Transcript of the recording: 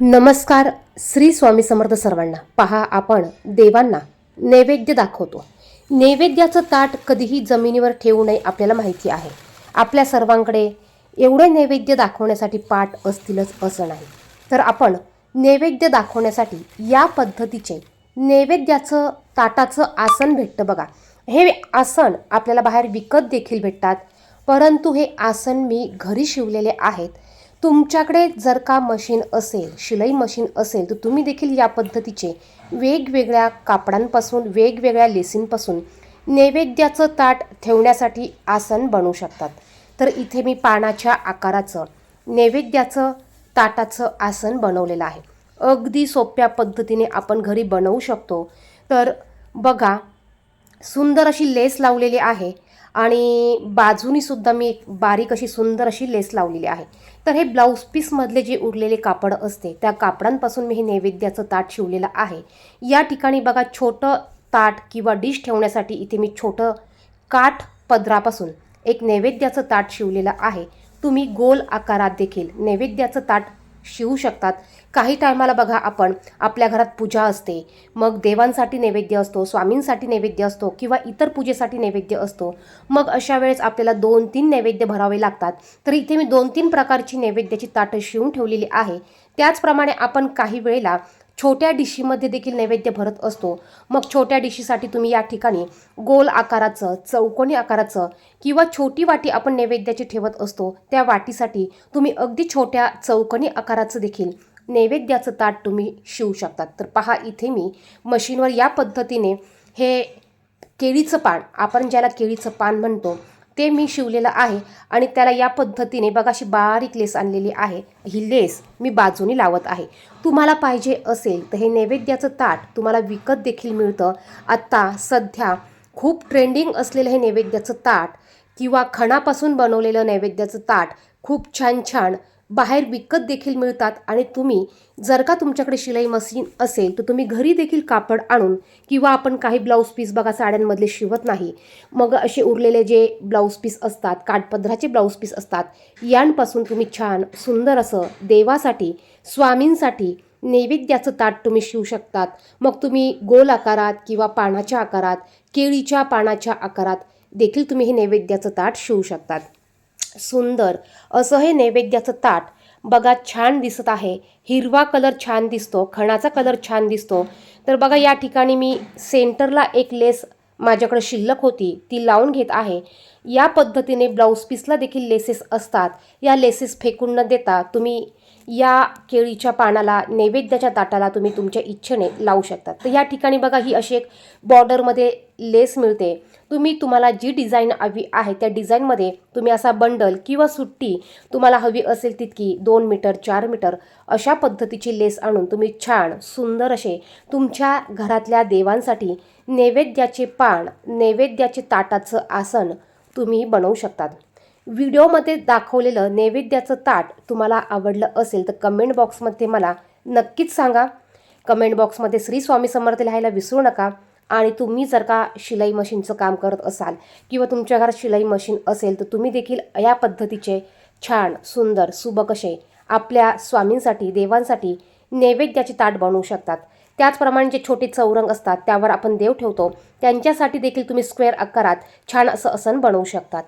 नमस्कार श्री स्वामी समर्थ सर्वांना. पहा आपण देवांना नैवेद्य दाखवतो. नैवेद्याचं ताट कधीही जमिनीवर ठेवू नये आपल्याला माहिती आहे. आपल्या सर्वांकडे एवढे नैवेद्य दाखवण्यासाठी पाठ असतीलच असं नाही. तर आपण नैवेद्य दाखवण्यासाठी या पद्धतीचे नैवेद्याचं ताटाचं आसन भेटतं बघा. हे आसन आपल्याला बाहेर विकत देखील भेटतात. परंतु हे आसन मी घरी शिवलेले आहेत. तुमच्याकडे जर का मशीन असेल शिलाई मशीन असेल तर तुम्ही देखील या पद्धतीचे वेगवेगळ्या कापडांपासून वेगवेगळ्या लेसींपासून नैवेद्याचं ताट ठेवण्यासाठी आसन बनवू शकतात. तर इथे मी पानाच्या आकाराचं नैवेद्याचं ताटाचं आसन बनवलेलं आहे. अगदी सोप्या पद्धतीने आपण घरी बनवू शकतो. तर बघा सुंदर अशी लेस लावलेली आहे. आणि बाजूनीसुद्धा मी एक बारीक अशी सुंदर अशी लेस लावलेली आहे. तर हे ब्लाऊज पीसमधले जे उरलेले कापड असते त्या कापडांपासून मी हे नैवेद्याचं ताट शिवलेलं आहे. या ठिकाणी बघा छोटं ताट किंवा डिश ठेवण्यासाठी इथे मी छोटं काठ पदरापासून एक नैवेद्याचं ताट शिवलेलं आहे. तुम्ही गोल आकारात देखील नैवेद्याचं ताट शिवू शकतात. काही टायमाला बघा आपण आपल्या घरात पूजा असते. मग देवांसाठी नैवेद्य असतो स्वामींसाठी नैवेद्य असतो किंवा इतर पूजेसाठी नैवेद्य असतो. मग अशा वेळेस आपल्याला दोन तीन नैवेद्य भरावे लागतात. तर इथे मी दोन तीन प्रकारची नैवेद्याची ताटं शिवून ठेवलेली आहे. त्याचप्रमाणे आपण काही वेळेला छोट्या डिशीमध्ये देखील नैवेद्य भरत असतो. मग छोट्या डिशीसाठी तुम्ही या ठिकाणी गोल आकाराचं चौकोनी आकाराचं किंवा छोटी वाटी आपण नैवेद्याची ठेवत असतो त्या वाटीसाठी तुम्ही अगदी छोट्या चौकोनी आकाराचं देखील नैवेद्याचं ताट तुम्ही शिवू शकतात. तर पहा इथे मी मशीनवर या पद्धतीने हे केळीचं पान आपण ज्याला केळीचं पान म्हणतो ते मी शिवलेलं आहे आणि त्याला या पद्धतीने बघाशी बारीक लेस आणलेली आहे. ही लेस मी बाजूने लावत आहे. तुम्हाला पाहिजे असेल तर हे नैवेद्याचं ताट तुम्हाला विकत देखील मिळतं. आत्ता सध्या खूप ट्रेंडिंग असलेलं हे नैवेद्याचं ताट किंवा खणापासून बनवलेलं नैवेद्याचं ताट खूप छान छान बाहेर विकत देखील मिळतात आणि तुम्ही जर का तुमच्याकडे शिलाई मशीन असेल तर तुम्ही घरी देखील कापड आणून किंवा आपण काही ब्लाऊज पीस बघा साड्यांमधले शिवत नाही. मग असे उरलेले जे ब्लाऊज पीस असतात काठपदराचे ब्लाऊज पीस असतात यांपासून तुम्ही छान सुंदर असं देवासाठी स्वामींसाठी नैवेद्याचं ताट तुम्ही शिवू शकतात. मग तुम्ही गोल आकारात किंवा पानाच्या आकारात केळीच्या पानाच्या आकारात देखील तुम्ही हे नैवेद्याचं ताट शिवू शकतात. सुंदर असं हे नैवेद्याचं ताट. बघा छान दिसत आहे. हिरवा कलर छान दिसतो खणाचा कलर छान दिसतो. तर बघा या ठिकाणी मी सेंटरला एक लेस माझ्याकडे शिल्लक होती ती लावून घेत आहे. या पद्धतीने ब्लाऊज पीसला देखील लेसेस असतात. या लेसेस फेकून न देता तुम्ही या केळीच्या पानाला नैवेद्याच्या ताटाला तुम्ही तुमच्या इच्छेने लावू शकता. तर या ठिकाणी बघा ही अशी एक बॉर्डरमध्ये लेस मिळते. तुम्ही तुम्हाला जी डिझाईन हवी आहे त्या डिझाईनमध्ये तुम्ही असा बंडल किंवा सुट्टी तुम्हाला हवी असेल तितकी दोन मीटर चार मीटर अशा पद्धतीची लेस आणून तुम्ही छान सुंदर असे तुमच्या घरातल्या देवांसाठी नैवेद्याचे पान नैवेद्याचे ताटाचं आसन तुम्ही बनवू शकतात. व्हिडिओमध्ये दाखवलेलं नैवेद्याचं ताट तुम्हाला आवडलं असेल तर कमेंट बॉक्समध्ये मला नक्कीच सांगा. कमेंट बॉक्समध्ये श्री स्वामी समर्थ लिहायला विसरू नका. आणि तुम्ही जर का शिलाई मशीनचं काम करत असाल किंवा तुमच्या घरात शिलाई मशीन असेल तर तुम्ही देखील या पद्धतीचे छान सुंदर सुबक असे आपल्या स्वामींसाठी देवांसाठी नैवेद्याचे ताट बनवू शकतात. त्याचप्रमाणे जे छोटे चौरंग असतात त्यावर आपण देव ठेवतो. त्यांच्यासाठी देखील तुम्ही स्क्वेअर आकारात छान असं आसन बनवू शकतात.